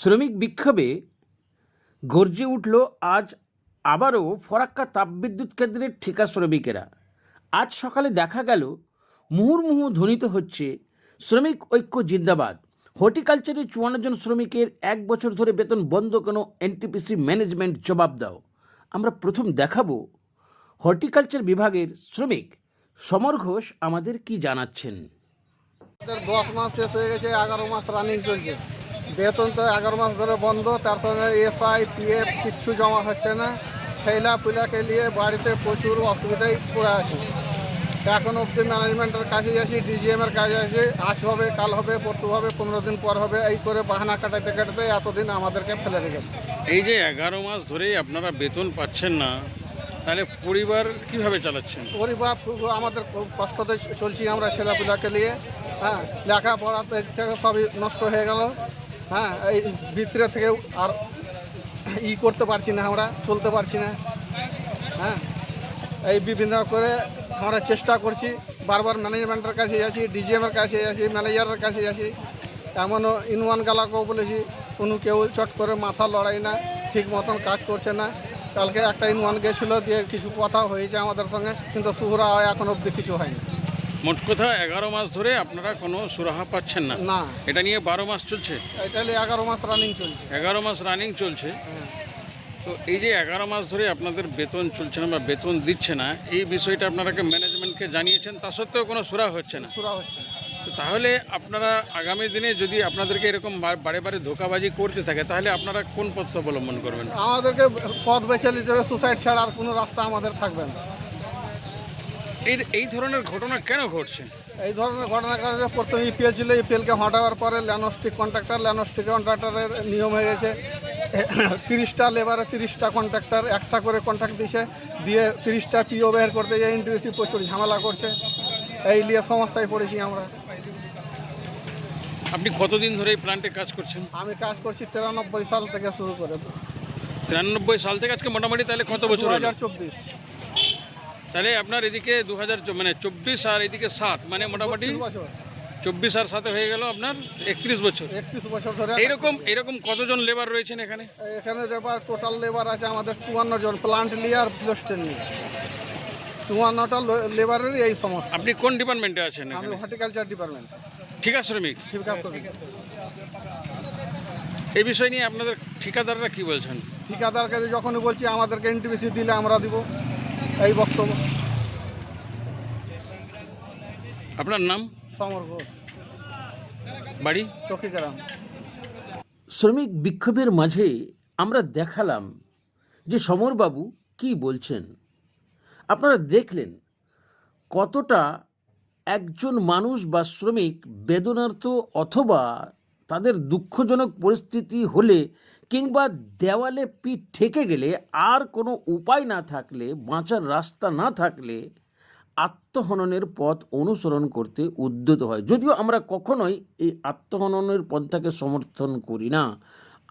শ্রমিক বিক্ষোভে গর্জে উঠল, আজ আবারও ফরাক্কা তাপবিদ্যুৎ কেন্দ্রের ঠিকা শ্রমিকেরা। আজ সকালে দেখা গেল, মুহুর্মুহু ধ্বনিত হচ্ছে, শ্রমিক ঐক্য জিন্দাবাদ। হর্টিকালচারের চুয়ান্ন জন শ্রমিকের এক বছর ধরে বেতন বন্ধ, কেন এনটিপিসি ম্যানেজমেন্ট জবাব দাও। আমরা প্রথম দেখাবো হর্টিকালচার বিভাগের শ্রমিক সমর ঘোষ আমাদের কি জানাচ্ছেন। দশ মাস শেষ হয়ে গেছে, এগারো মাস রানিং চলছে। বেতন তো এগারো মাস ধরে বন্ধ তার সঙ্গে এসআই পিএফ কিচ্ছু জমা হচ্ছে না। ছেলা পিলাকে নিয়ে বাড়িতে প্রচুর অসুবিধায় পড়ে আছে। এখন অবধি ম্যানেজমেন্টের কাছে আছি ডিজিএম এর কাছে আছি। আজ হবে কাল হবে পরশু হবে পনেরো দিন পর হবে। এই করে বাহানা কাটাতে কাটাতে এতদিন আমাদেরকে ফেলে রেখেছে এই যে এগারো মাস ধরেই আপনারা বেতন পাচ্ছেন না তাহলে পরিবার কীভাবে চালাচ্ছেন? পরিবার খুব আমাদের খুব কষ্টতে চলছি আমরা ছেলেপিলাকে নিয়ে। হ্যাঁ লেখাপড়া তো থেকে সবই নষ্ট হয়ে গেল। হ্যাঁ এই ভিতরে থেকে আর ই করতে পারছি না আমরা, চলতে পারছি না। হ্যাঁ এই বিভিন্ন করে আমরা চেষ্টা করছি, বারবার ম্যানেজমেন্টের কাছে যাচ্ছি, ডিজিএমের কাছে যাচ্ছি, ম্যানেজারের কাছে যাচ্ছি। এমনও ইনওয়ান গালাকেও বলেছি, কোনো কেউ চট করে মাথা লড়াই না, ঠিক মতন কাজ করছে না। কালকে একটা ইনওয়ান গেছিল, দিয়ে কিছু কথা হয়েছে আমাদের সঙ্গে, কিন্তু সুহরা হয় এখন অবধি কিছু হয়নি। মোট কথা এগারো মাস ধরে আপনারা কোনো সুরাহা পাচ্ছেন না। না। এটা নিয়ে বারো মাস চলছে? এটা এগারো মাস রানিং চলছে। এগারো মাস রানিং চলছে। হ্যাঁ। তো এই যে এগারো মাস ধরে আপনাদের বেতন চলছে না বা বেতন দিচ্ছে না এই বিষয়টা আপনারাকে ম্যানেজমেন্টকে জানিয়েছেন তা সত্ত্বেও কোনো সুরাহা হচ্ছে না। সুরা হচ্ছে না। তো তাহলে আপনারা আগামী দিনে যদি আপনাদেরকে এরকম বারে বারে ধোকাবাজি করতে থাকে তাহলে আপনারা কোন পথ অবলম্বন করবেন? আমাদেরকে পথ বেছে নিতে হবে সুসাইড ছাড়া আর কোনো রাস্তা আমাদের থাকবে না। এই এই ধরনের ঘটনা কেন ঘটছে? এই ধরনের ঘটনা কারণে প্রথমে ইপিএল ছিল ইপিএলকে হটাবার পরে ল্যানোস্টিক কন্ট্রাক্টর ল্যানোস্টিক কন্ট্রাক্টরের নিয়ম হয়ে গেছে। তিরিশটা লেবারে তিরিশটা কন্ট্রাক্টর একটা করে কন্ট্রাক্ট দিছে দিয়ে তিরিশটা পিও বের করতে গিয়ে ইন্টারেস্টি প্রচুর ঝামেলা করছে। এই নিয়ে সমস্যায় পড়েছি আমরা। আপনি কতদিন ধরে এই প্ল্যান্টে কাজ করছেন? আমি কাজ করছি তিরানব্বই সাল থেকে শুরু করে। দু তিরানব্বই সাল থেকে আজকে মোটামুটি তাহলে কত বছর হলো? হাজার চব্বিশ। তাহলে আপনার এদিকে দু হাজার মানে চব্বিশ আর এদিকে সাত মানে মোটামুটি চব্বিশ আর সাথে হয়ে গেল আপনার একত্রিশ বছর। একত্রিশ বছর ধরে এইরকম এরকম কতজন লেবার রয়েছেন এখানে? এখানে লেবার টোটাল লেবার আছে আমাদের চুয়ান্ন জন প্লান্ট নিয়ে আর নিয়ে চুয়ান্নটা লেবারেরই এই সমস্যা আপনি কোন ডিপার্টমেন্টে আছেন আমি হর্টিকালচার ডিপার্টমেন্ট ঠিকা শ্রমিক। ঠিক আছে এই বিষয় নিয়ে আপনাদের ঠিকাদাররা কি বলছেন? ঠিকাদারকে যখনই বলছি আমাদেরকে এনটিপিসি দিলে আমরা দিব। এই বক্তব্য। আপনার নাম? সমর ঘোষ। বাড়ি? চকিগ্রাম। শ্রমিক বিক্ষোভের মাঝে আমরা দেখালাম যে সমরবাবু কি বলছেন। আপনারা দেখলেন কতটা একজন মানুষ বা শ্রমিক বেদনার্থ অথবা তাদের দুঃখজনক পরিস্থিতি হলে কিংবা দেওয়ালে পিঠ ঠেকে গেলে আর কোনো উপায় না থাকলে, বাঁচার রাস্তা না থাকলে আত্মহননের পথ অনুসরণ করতে উদ্যত হয়। যদিও আমরা কখনোই এই আত্মহননের পন্থাকে সমর্থন করি না।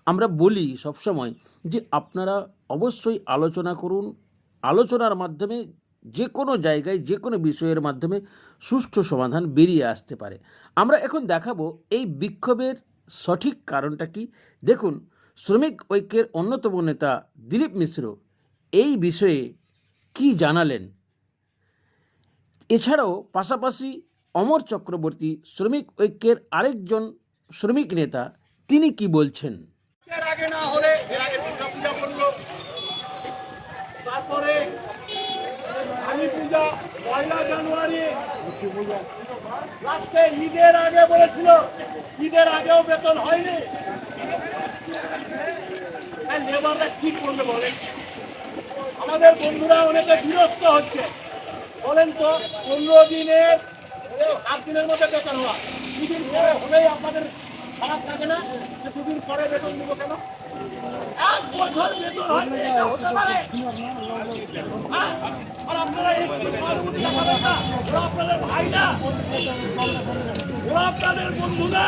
আমরা বলি সবসময় যে আপনারা অবশ্যই আলোচনা করুন। আলোচনার মাধ্যমে যে কোনো জায়গায় যে কোনো বিষয়ের মাধ্যমে সুষ্ঠু সমাধান বেরিয়ে আসতে পারে। আমরা এখন দেখাবো এই বিক্ষোভের সঠিক কারণটা কি। দেখুন শ্রমিক ঐক্যের অন্যতম নেতা দিলীপ মিশ্র এই বিষয়ে কি জানালেন? এছাড়াও পাশাপাশি অমর চক্রবর্তী শ্রমিক ঐক্যের আরেকজন শ্রমিক নেতা, তিনি কি বলছেন? ঈদের আগে বলেছিল, ঈদের আগেও বেতন হয়নি। আমাদের বন্ধুরা অনেকে বিরক্ত হচ্ছে। বলেন তো, পনেরো দিনের সাত দিনের মধ্যে বেতন হওয়া। দুদিন পরে হলেই আপনাদের খারাপ থাকে না? যে দুদিন পরে বেতন দিব কেন? হ্যাঁ? আপনাদের ভাই না ওরা আপনাদের বন্ধু না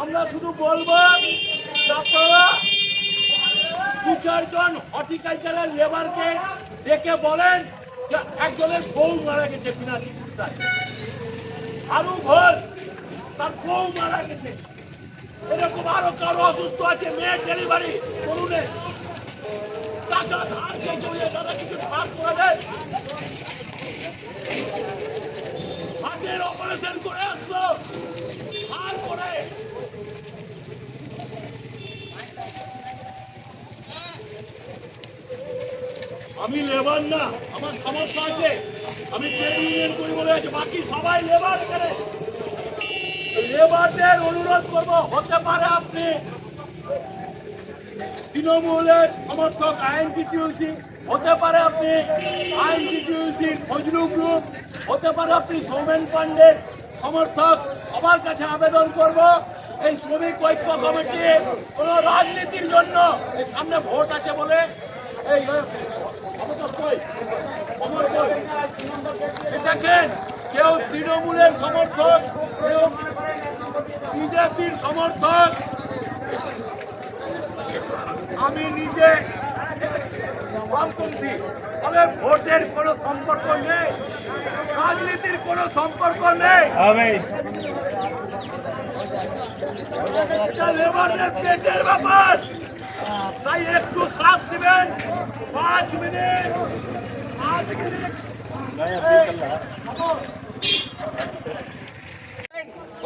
আমরা শুধু বলব আপনারা দু চারজন হর্টিকালচারাল লেবারকে ডেকে বলেন যে একজনের বউ মারা গেছে বিনা চিকিৎসায় আরু ঘোষ তার বউ মারা গেছে। এরকম আরও কারও অসুস্থ আছে, মেয়ের ডেলিভারি করুনে। টাকা ধার চেয়ে চলে তারা কিছু ধার করে দেয় হাতের অপারেশন করে আসলো, ধার করে। আমি লেবার না, আমার সামর্থ্য আছে। আমি ট্রেড ইউনিয়ন করি বলে বাকি সবাই লেবার করে লেবারদের অনুরোধ করব, হতে পারে আপনি তৃণমূলের সমর্থক আইএনটিটিউসি হতে পারে আপনি আইএনটিটিউসি ফজলু গ্রুপ, হতে পারে আপনি সৌমেন পান্ডের সমর্থক, সবার কাছে আবেদন করব, এই শ্রমিক ঐক্য কমিটি কোন রাজনীতির জন্য এই সামনে ভোট আছে বলে এই দেখেন, কেউ তৃণমূলের সমর্থক বিজেপির সমর্থক। আমি নিজে বামপন্থী ফলে ভোটের কোনো সম্পর্ক নেই রাজনীতির কোনো সম্পর্ক নেই। পেটের ব্যাপার। তাই একটু সাথ দিবেন। পাঁচ মিনিট। পাঁচ মিনিট।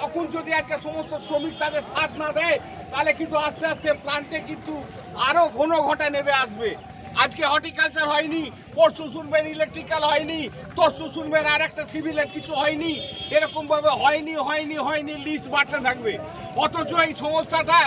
তখন যদি আজকে সমস্ত শ্রমিক তাদের সাথ না দেয়, তাহলে কিন্তু আস্তে আস্তে প্লান্টে কিন্তু আরও ঘন ঘটা নেমে আসবে। আজকে হর্টিকালচার হয়নি, পরশু শুনবেন ইলেকট্রিক্যাল হয়নি, তরশু শুনবেন আর একটা সিভিলের কিছু হয়নি, এরকমভাবে হয়নি হয়নি হয়নি লিস্ট বাড়তে থাকবে। অথচ এই সংস্থাটা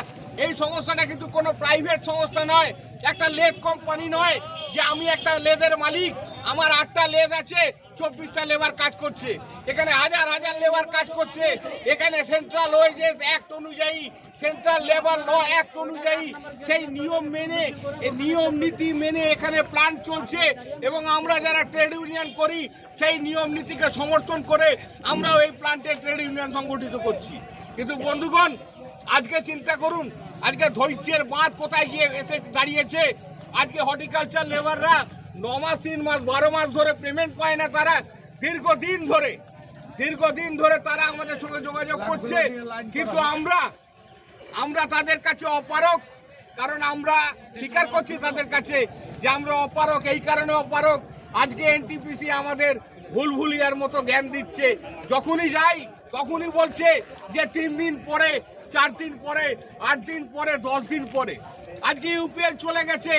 এই সংস্থাটা কিন্তু কোনো প্রাইভেট সংস্থা নয়, একটা লেদ কোম্পানি নয় যে আমি একটা লেদের মালিক, আমার আটটা লেদ আছে চব্বিশটা লেবার কাজ করছে। এখানে হাজার হাজার লেবার কাজ করছে। এখানে সেন্ট্রাল ওয়েজেস অ্যাক্ট অনুযায়ী সেন্ট্রাল লেবার ল অ্যাক্ট অনুযায়ী সেই নিয়ম মেনে নিয়ম নীতি মেনে এখানে প্ল্যান চলছে এবং আমরা যারা ট্রেড ইউনিয়ন করি, সেই নিয়ম নীতিকে সমর্থন করে আমরাও এই প্ল্যান্টে ট্রেড ইউনিয়ন সংগঠিত করছি। কিন্তু বন্ধুগণ, আজকে চিন্তা করুন, আজকে ধৈর্যের বাঁধ কোথায় গিয়ে এসে দাঁড়িয়েছে? আজকে হর্টিকালচার লেবাররা ন মাস তিন মাস বারো মাস ধরে পেমেন্ট পায় না তারা। দীর্ঘদিন ধরে দীর্ঘদিন ধরে তারা আমাদের সঙ্গে যোগাযোগ করছে। কিন্তু আমরা আমরা তাদের কাছে অপারক কারণ আমরা স্বীকার করছি তাদের কাছে যে আমরা অপারক এই কারণে অপারক আজকে এনটিপিসি আমাদের ভুল ভুলিয়ার মতো জ্ঞান দিচ্ছে। যখনই যাই তখনই বলছে যে তিন দিন পরে চার দিন পরে আট দিন পরে দশ দিন পরে। আজকে ইউপিএল চলে গেছে।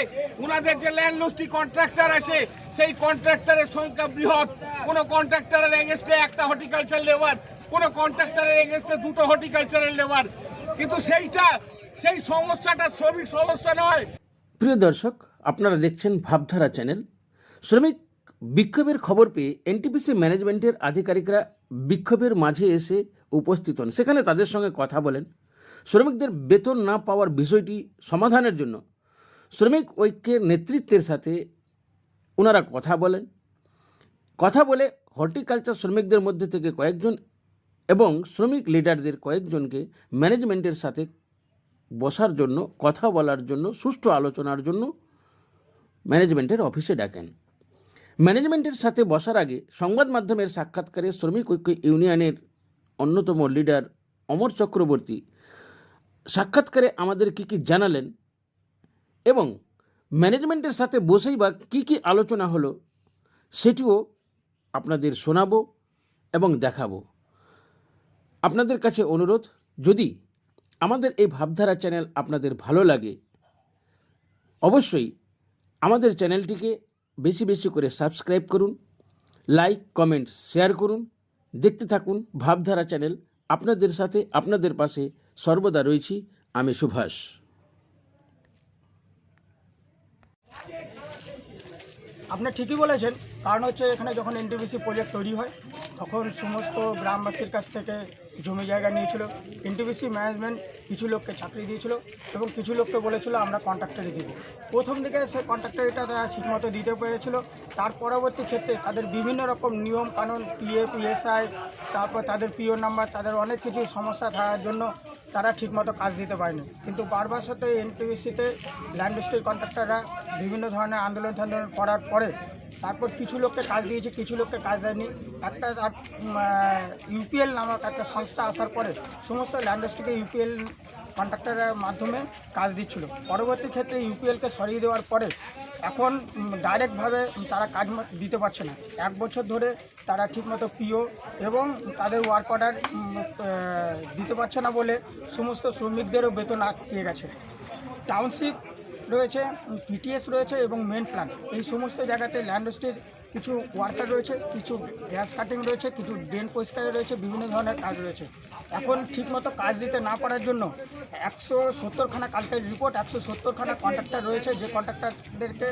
ওনাদের যে ল্যান্ড লুস্টি কন্ট্রাক্টর আছে, সেই কন্ট্রাক্টরের সংখ্যা বৃহৎ। কোনো কন্ট্রাক্টরের এগেনস্টে একটা হর্টিকালচার লেবার, কোনো কন্ট্রাক্টরের এগেনস্টে দুটো হর্টিকালচারের লেবার। কিন্তু সেইটা, সেই সমস্যাটা শ্রমিক সমস্যা নয়। প্রিয় দর্শক, আপনারা দেখছেন ভাবধারা চ্যানেল। শ্রমিক বিক্ষোভের খবর পেয়ে এনটিপিসি ম্যানেজমেন্টের আধিকারিকরা বিক্ষোভের মাঝে এসে উপস্থিত হন। সেখানে তাদের সঙ্গে কথা বলেন শ্রমিকদের বেতন না পাওয়ার বিষয়টি সমাধানের জন্য শ্রমিক ঐক্যের নেতৃত্বের সাথে ওনারা কথা বলেন। কথা বলে হর্টিকালচার শ্রমিকদের মধ্যে থেকে কয়েকজন এবং শ্রমিক লিডারদের কয়েকজনকে ম্যানেজমেন্টের সাথে বসার জন্য, কথা বলার জন্য, সুষ্ঠু আলোচনার জন্য ম্যানেজমেন্টের অফিসে ডাকেন। ম্যানেজমেন্টের সাথে বসার আগে সংবাদ মাধ্যমের সাক্ষাৎকারে শ্রমিক ঐক্য ইউনিয়নের অন্যতম লিডার অমর চক্রবর্তী সাক্ষাৎকারে আমাদের কি কি জানালেন এবং ম্যানেজমেন্টের সাথে বসেই বা কী কী আলোচনা হলো সেটিও আপনাদের শোনাবো এবং দেখাবো। আপনাদের কাছে অনুরোধ, যদি আমাদের এই ভাবধারা চ্যানেল আপনাদের ভালো লাগে, অবশ্যই আমাদের চ্যানেলটিকে বেশি বেশি করে সাবস্ক্রাইব করুন, লাইক, কমেন্ট, শেয়ার করুন, দেখতে থাকুন ভাবধারা চ্যানেল। আপনাদের সাথে, আপনাদের পাশে সর্বদা রয়েছি আমি সুভাষ। আপনি ঠিকই বলেছেন, কারণ হচ্ছে এখানে যখন এনটিবিসি প্রজেক্ট তৈরি হয়, তখন সমস্ত গ্রামবাসীর কাছ থেকে জমি জায়গা নিয়েছিল এনটিপিসি ম্যানেজমেন্ট কিছু লোককে চাকরি দিয়েছিল এবং কিছু লোককে বলেছিল আমরা কন্ট্রাক্টারে দিব। প্রথম দিকে সে কন্ট্রাক্টারিটা তারা ঠিকমতো দিতে পেরেছিল। তার পরবর্তী ক্ষেত্রে তাদের বিভিন্ন রকম নিয়ম কানুন পিএফ ইএসআই তারপর তাদের পিও নাম্বার তাদের অনেক কিছু সমস্যা থাকার জন্য তারা ঠিকমতো কাজ দিতে পারেনি। কিন্তু বারবার সাথে এনটিপিসিতে ল্যান্ড ডিস্ট্রিক্ট কন্ট্রাক্টররা বিভিন্ন ধরনের আন্দোলন টান্দোলন করার পরে তারপর কিছু লোককে কাজ দিয়েছে, কিছু লোককে কাজ দেয়নি। একটা তার ইউপিএল নামক একটা সংস্থা আসার পরে সমস্ত ল্যান্ড ডিস্ট্রিক্টে ইউপিএল কন্ট্রাক্টরের মাধ্যমে কাজ দিচ্ছিল। পরবর্তী ক্ষেত্রে ইউপিএলকে সরিয়ে দেওয়ার পরে এখন ডাইরেক্টভাবে তারা কাজ দিতে পারছে না। এক বছর ধরে তারা ঠিকমতো পিও এবং তাদের ওয়ার্ক অর্ডার দিতে পারছে না বলে সমস্ত শ্রমিকদেরও বেতন আটকে গেছে। টাউনশিপ রয়েছে পিটিএস রয়েছে এবং মেন প্ল্যান এই সমস্ত জায়গাতে ল্যান্ডস্ট্রির কিছু ওয়ার্কার রয়েছে, কিছু গ্যাস কাটিং রয়েছে, কিছু ড্রেন পরিষ্কার রয়েছে, বিভিন্ন ধরনের কাজ রয়েছে। এখন ঠিকমতো কাজ দিতে না পারার জন্য একশো সত্তরখানা কালকের রিপোর্ট একশো সত্তরখানা কন্ট্রাক্টর রয়েছে, যে কন্ট্রাক্টরদেরকে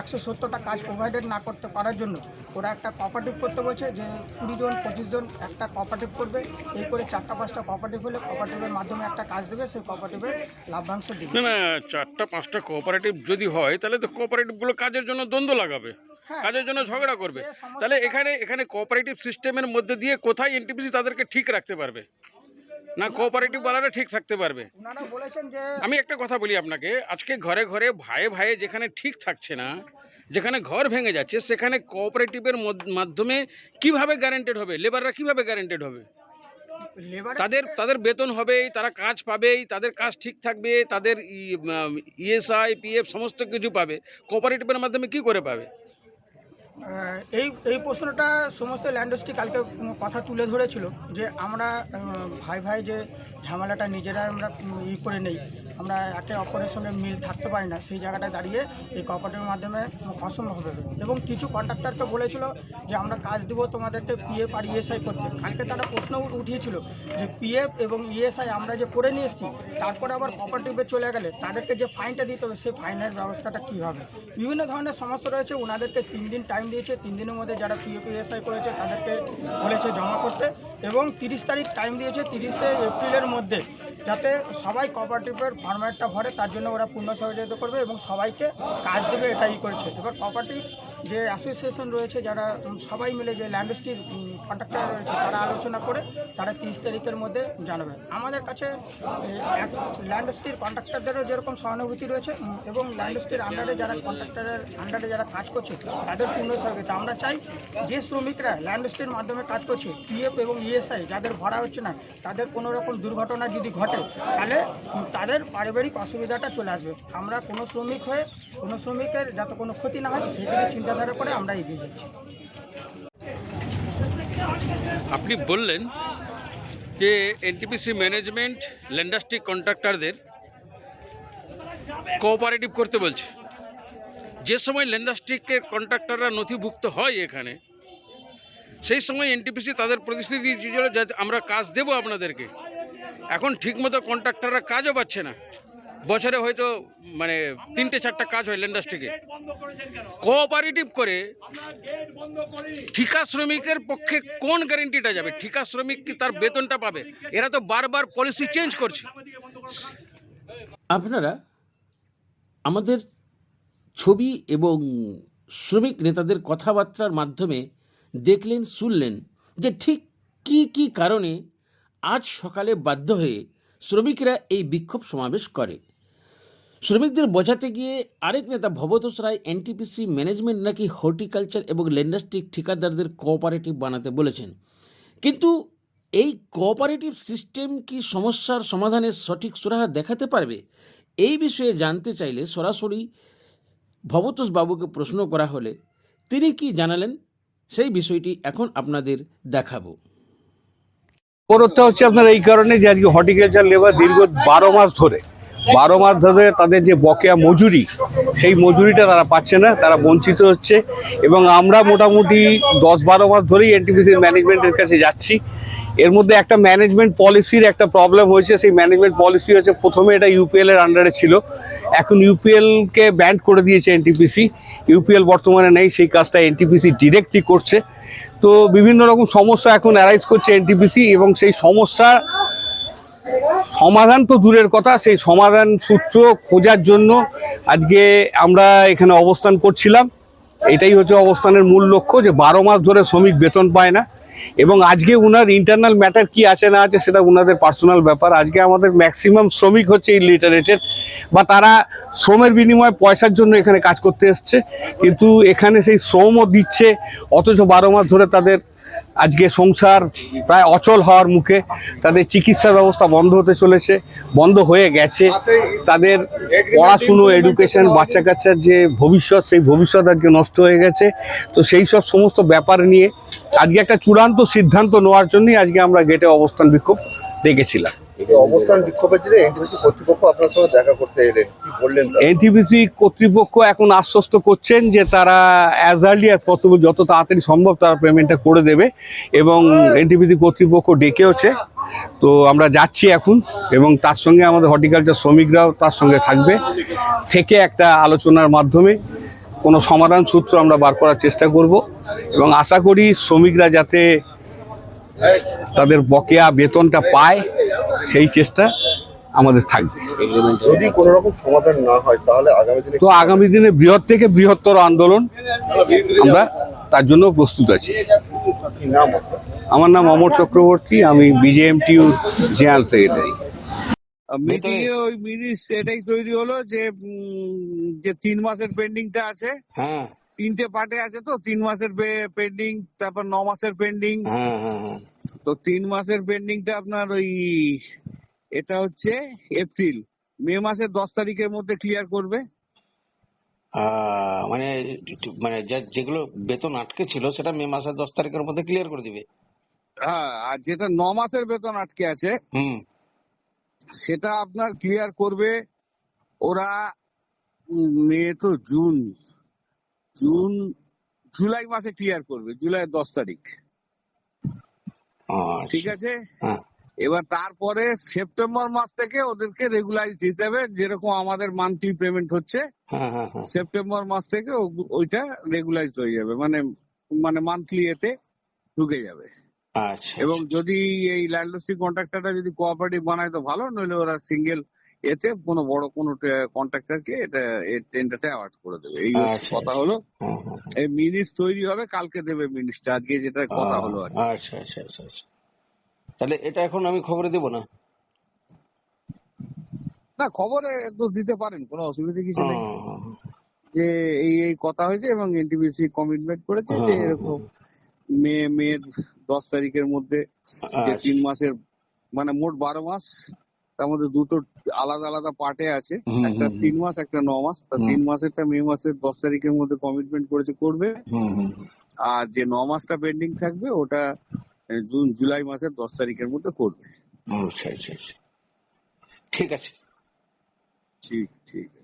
একশো সত্তরটা কাজ প্রোভাইডেড না করতে পারার জন্য ওরা একটা কপারেটিভ করতে বলছে যে কুড়ি জন, পঁচিশ জন একটা কপারেটিভ করবে। এই করে চারটা, পাঁচটা কপারেটিভ হলে কপারেটিভের মাধ্যমে একটা কাজ দেবে, সেই কপারেটিভের লাভ্যাংশ দেবে। না চারটা, পাঁচটা কোঅপারেটিভ যদি হয়, তাহলে তো কোঅপারেটিভগুলো কাজের জন্য দ্বন্দ্ব লাগাবে। কাজের জন্য ঝগড়া করবে। তাহলে এখানে এখানে কোঅপারেটিভ সিস্টেমের মধ্যে দিয়ে কোথায় এনটিপিসি তাদেরকে ঠিক রাখতে পারবে? না কোঅপারেটিভ ওয়ালারা ঠিক থাকতে পারবে? আমি একটা কথা বলি আপনাকে আজকে ঘরে ঘরে ভাইয়ে ভাইয়ে যেখানে ঠিক থাকছে না যেখানে ঘর ভেঙে যাচ্ছে সেখানে কোঅপারেটিভের মধ্য- মাধ্যমে কীভাবে গ্যারেন্টেড হবে? লেবাররা কীভাবে গ্যারেন্টেড হবে? তাদের তাদের বেতন হবেই তারা কাজ পাবেই তাদের কাজ ঠিক থাকবে তাদের ইএসআই পিএফ সমস্ত কিছু পাবে। কোঅপারেটিভের মাধ্যমে কি করে পাবে? এই এই প্রশ্নটা সমস্ত ল্যান্ডস্ট্রি কালকে কথা তুলে ধরেছিল যে আমরা ভাই ভাই যে ঝামেলাটা নিজেরাই আমরা ই করে নেই। আমরা একে অপরের সঙ্গে মিল থাকতে পারি না। সেই জায়গাটায় দাঁড়িয়ে এই কপারেটিভের মাধ্যমে অসম্ভব হবে। এবং কিছু কন্ট্রাক্টরকে বলেছিল যে, আমরা কাজ দিব তোমাদেরকে পিএফ আর ইএসআই করতে। কালকে তারা প্রশ্ন উঠিয়েছিল যে পিএফ এবং ইএসআই আমরা যে করে নিয়ে এসেছি, তারপরে আবার কপারেটিভে চলে গেলে তাদেরকে যে ফাইনটা দিতে হবে, সেই ফাইনের ব্যবস্থাটা কী হবে? বিভিন্ন ধরনের সমস্যা রয়েছে। ওনাদেরকে তিন দিন টাইম দিয়েছে। তিন দিনের মধ্যে যারা পিএফ ইএসআই করেছে, তাদেরকে বলেছে জমা করতে। এবং তিরিশ তারিখ টাইম দিয়েছে। তিরিশে এপ্রিলের মধ্যে যাতে সবাই কোঅপারেটিভের ফরম্যাটটা ভরে তার জন্য ওরা পূর্ণ সহযোগিতা করবে এবং সবাইকে কাজ দেবে এটাই করেছে। এবার কোঅপারেটিভ যে অ্যাসোসিয়েশন রয়েছে যারা সবাই মিলে যে ল্যান্ডস্ট্রির কন্ট্রাক্টর রয়েছে, তারা আলোচনা করে তারা তিরিশ তারিখের মধ্যে জানাবে। আমাদের কাছে ল্যান্ডস্ট্রির কন্ট্রাক্টরদেরও যেরকম সহানুভূতি রয়েছে এবং ল্যান্ডস্ট্রির আন্ডারে যারা কন্ট্রাক্টরের আন্ডারে যারা কাজ করছে, তাদের পূর্ণ সহযোগিতা। আমরা চাই যে শ্রমিকরা ল্যান্ডস্ট্রির মাধ্যমে কাজ করছে পিএফ এবং ইএসআই যাদের ভরা হচ্ছে না, তাদের কোনো রকম দুর্ঘটনা যদি ঘটে, তাহলে তাদের পারিবারিক অসুবিধাটা চলে আসবে। আমরা কোনো শ্রমিক হয়ে, কোনো শ্রমিকের যাতে কোনো ক্ষতি না হয় সেই দিকে চিন্তাধারা করে আমরা এগিয়ে যাচ্ছি। আপনি বললেন যে এনটিপিসি ম্যানেজমেন্ট ল্যান্ডাস্টিক কন্ট্রাক্টরদের কোঅপারেটিভ করতে বলছে। যে সময় ল্যান্ডাস্টিকের কন্ট্রাক্টররা নথিভুক্ত হয় এখানে, সেই সময় এনটিপিসি তাদের প্রতিশ্রুতি দিয়েছিল যে আমরা কাজ দেব আপনাদেরকে। এখন ঠিকমতো কন্ট্রাক্টররা কাজও পাচ্ছে না। বছরে হয়তো মানে তিনটে, চারটা কাজ হয় ল্যান্ডাস্টিকে কোঅপারেটিভ করে ঠিকা শ্রমিকের পক্ষে কোন গ্যারেন্টিটা যাবে? ঠিকা শ্রমিক কি তার বেতনটা পাবে? এরা তো বারবার পলিসি চেঞ্জ করছে। আপনারা আমাদের ছবি এবং শ্রমিক নেতাদের কথাবার্তার মাধ্যমে দেখলেন, শুনলেন যে ঠিক কি কি কারণে আজ সকালে বাধ্য হয়ে শ্রমিকরা এই বিক্ষোভ সমাবেশ করে। শ্রমিকদের বোঝাতে গিয়ে আরেক নেতা ভবতোষ রায় এনটিপিসি ম্যানেজমেন্ট নাকি হর্টিকালচার এবং ল্যান্ডাস্ট্রিক ঠিকাদারদের কোঅপারেটিভ বানাতে বলেছেন। কিন্তু এই কোঅপারেটিভ সিস্টেম কি সমস্যার সমাধানের সঠিক সুরাহা দেখাতে পারবে? এই বিষয়ে জানতে চাইলে সরাসরি ভবতোষ বাবুকে প্রশ্ন করা হলে তিনি কি জানালেন? সেই বিষয়টি এখন আপনাদের দেখাবো। অবরোধটা হচ্ছে আপনার এই কারণে যে আজকে হর্টিকালচার লেবার দীর্ঘ বারো মাস ধরে বারো মাস ধরে তাদের যে বকেয়া মজুরি, সেই মজুরিটা তারা পাচ্ছে না, তারা বঞ্চিত হচ্ছে এবং আমরা মোটামুটি দশ বারো মাস ধরেই এনটিপিসির ম্যানেজমেন্টের কাছে যাচ্ছি। এর মধ্যে একটা ম্যানেজমেন্ট পলিসির একটা প্রবলেম হয়েছে, সেই ম্যানেজমেন্ট পলিসি হচ্ছে প্রথমে এটা ইউপিএল এর আন্ডারে ছিল। এখন ইউপিএলকে ব্যান্ড করে দিয়েছে এনটিপিসি ইউপিএল বর্তমানে নেই, সেই কাজটা এনটিপিসি ডিরেক্টলি করছে। তো বিভিন্ন রকম সমস্যা এখন অ্যারাইজ করছে এনটিপিসি এবং সেই সমস্যা সমাধান তো দূরের কথা, সেই সমাধান সূত্র খোঁজার জন্য আজকে আমরা এখানে অবস্থান করছিলাম। এটাই হচ্ছে অবস্থানের মূল লক্ষ্য যে বারো মাস ধরে শ্রমিক বেতন পায় না এবং আজকে উনার ইন্টারনাল ম্যাটার কি আছে না আছে সেটা উনাদের পার্সোনাল ব্যাপার। আজকে আমাদের ম্যাক্সিমাম শ্রমিক হচ্ছে ইলিটারেটেড বা তারা শ্রমের বিনিময়ে পয়সার জন্য এখানে কাজ করতে এসছে। কিন্তু এখানে সেই শ্রমও দিচ্ছে, অথচ বারো মাস ধরে তাদের আজকে সংসার প্রায় অচল হওয়ার মুখে তাদের চিকিৎসা ব্যবস্থা বন্ধ হতে চলেছে, বন্ধ হয়ে গেছে। তাদের পড়াশুনো এডুকেশন বাচ্চা কাচ্চার যে ভবিষ্যৎ, সেই ভবিষ্যৎ আজকে নষ্ট হয়ে গেছে। তো সেই সব সমস্ত ব্যাপার নিয়ে আজকে একটা চূড়ান্ত সিদ্ধান্ত নেওয়ার জন্যই আজকে আমরা গেটে অবস্থান বিক্ষোভ দেখেছিলাম। অবস্থান আপনার দেখা করতে এলেন। কর্তৃপক্ষ এখন আশ্বস্ত করছেন যে তারা অ্যাজ আর্লি অ্যাজ যত তাড়াতাড়ি সম্ভব তারা পেমেন্টটা করে দেবে এবং এনটিপিসি কর্তৃপক্ষ ডেকেওছে। তো আমরা যাচ্ছি এখন এবং তার সঙ্গে আমাদের হর্টিকালচার শ্রমিকরাও তার সঙ্গে থাকবে। থেকে একটা আলোচনার মাধ্যমে কোনো সমাধান সূত্র আমরা বার করার চেষ্টা করব এবং আশা করি শ্রমিকরা যাতে তাদের বকেয়া বেতনটা পায় সেই চেষ্টা আমাদের থাকবে। যদি কোনো রকম সমাধান না হয় তাহলে আগামী দিনে তো আগামী দিনে বৃহৎ থেকে বৃহত্তর আন্দোলন আমরা তার জন্য প্রস্তুত আছি? আমার নাম অমর চক্রবর্তী আমি বিজেএমটিউ জেনারেল সেক্রেটারি। মিটিং এ ওই মিনিট এটাই তৈরি হলো যে উম, যে তিন মাসের পেন্ডিংটা আছে হ্যাঁ। তিনটে পার্টে আছে তো তিন মাসের পেন্ডিং তারপর ন মাসের পেন্ডিং হ্যাঁ হ্যাঁ হ্যাঁ তো তিন মাসের পেন্ডিংটা আপনার ওই এটা হচ্ছে এপ্রিল মে মাসের দশ তারিখের মধ্যে ক্লিয়ার করবে। আহ, মানে মানে যা- যেগুলো বেতন আটকে ছিল সেটা মে মাসের দশ তারিখের মধ্যে ক্লিয়ার করে দিবে। হ্যাঁ আর যেটা ন মাসের বেতন আটকে আছে হুম। সেটা আপনার ক্লিয়ার করবে ওরা মে তো জুন জুন জুলাই মাসে ক্লিয়ার করবে জুলাই দশ তারিখ। আচ্ছা। ঠিক আছে? হ্যাঁ। এবার তারপরে সেপ্টেম্বর মাস থেকে ওদেরকে রেগুলাইজ দিতে হবে যেরকম আমাদের মান্থলি পেমেন্ট হচ্ছে হ্যাঁ হ্যাঁ সেপ্টেম্বর মাস থেকে ওইটা রেগুলাইজ হয়ে যাবে মানে মানে মান্থলি এতে ঢুকে যাবে। আচ্ছা এবং যদি এই ল্যান্ডলসি কন্ট্রাক্টরটা যদি কোঅপারেটিভ বানায় তো ভালো নইলে ওরা সিঙ্গেল এতে কোনো বড় কোনো কন্ট্রাক্টরকে এটা টেন্ডারটা অ্যাওয়ার্ড করে দেবে। এই আচ্ছা, কথা হলো। হ্যাঁ হ্যাঁ এই মিনিটস তৈরি হবে কালকে দেবে মিনিটসটা আজকে যেটা কথা হলো আর আচ্ছা আচ্ছা আচ্ছা আচ্ছা। তাহলে এটা এখন আমি খবরে দেবো না? না খবরে তো দিতে পারেন কোনো অসুবিধা কিছু নেই। যে এই এই কথা হয়েছে এবং এনটিপিসি কমিটমেন্ট করেছে যে এরকম মে মে দশ তারিখের মধ্যে যে আচ্ছা। তিন মাসের মানে মোট বারো মাস তার মধ্যে দুটো আলাদা আলাদা পার্টে আছে। একটা তিন মাস একটা ন মাস। তা তিন মাসেরটা মে মাসের দশ তারিখের মধ্যে কমিটমেন্ট করেছে করবে। আর যে ন মাসটা পেন্ডিং থাকবে ওটা জুন জুলাই মাসের দশ তারিখের মধ্যে করবে। আচ্ছা আচ্ছা আচ্ছা ঠিক আছে। ঠিক ঠিক। আছে